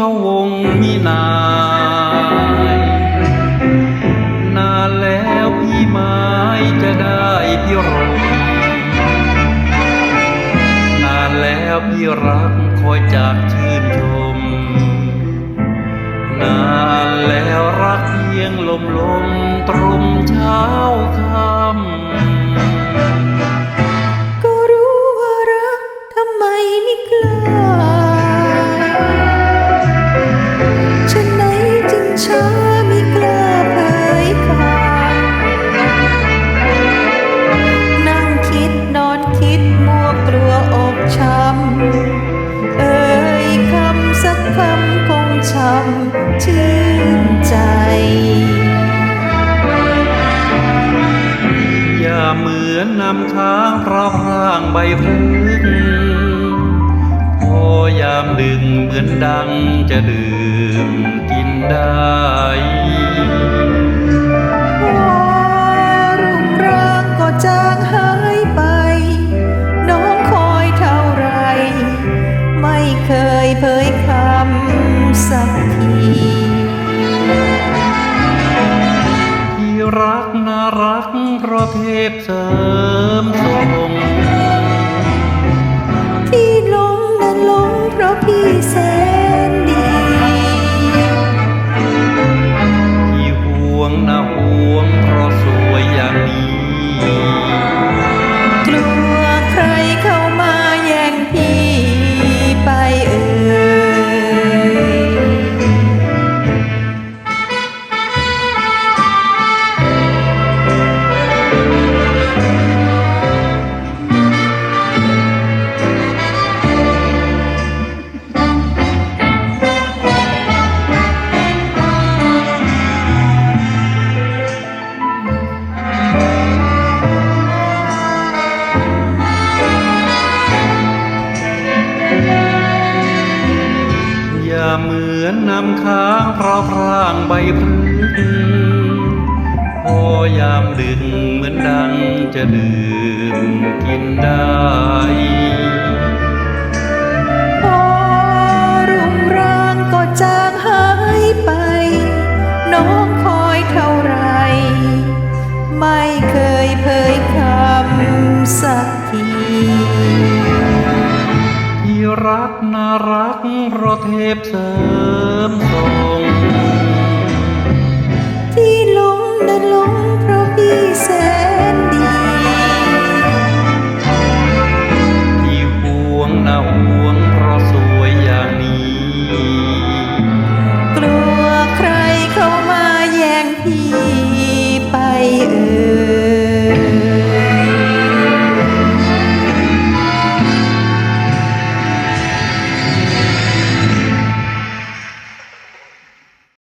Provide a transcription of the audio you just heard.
พวงมีนายนานแล้วพี่ไม้จะได้พี่รมนานแล้วพี่รักคอยจากชื่นชม นานแล้วรักเพียงลมลมตรมชา ใบพลึกพอยามดึงเหมือนดังจะดื่มกินได้พอรุ่งร่างก็จางหายไป น้องคอยเท่าไร ไม่เคยเผยคำสักทีที่รักน่ารักเพราะเทพเสริมทรง ราเหมือนนำค้างเพราะพรางใบพลึกพอยามดึงเหมือนดังจะดื่มกินได้ พระเทพเสริมทรงที่ล้มดันล้มเพราะพี่แสนดีที่ห่วงนะห่วงเพราะสวยอย่างนี้ กลัวใครเข้ามาแย่งพี่ไปเออ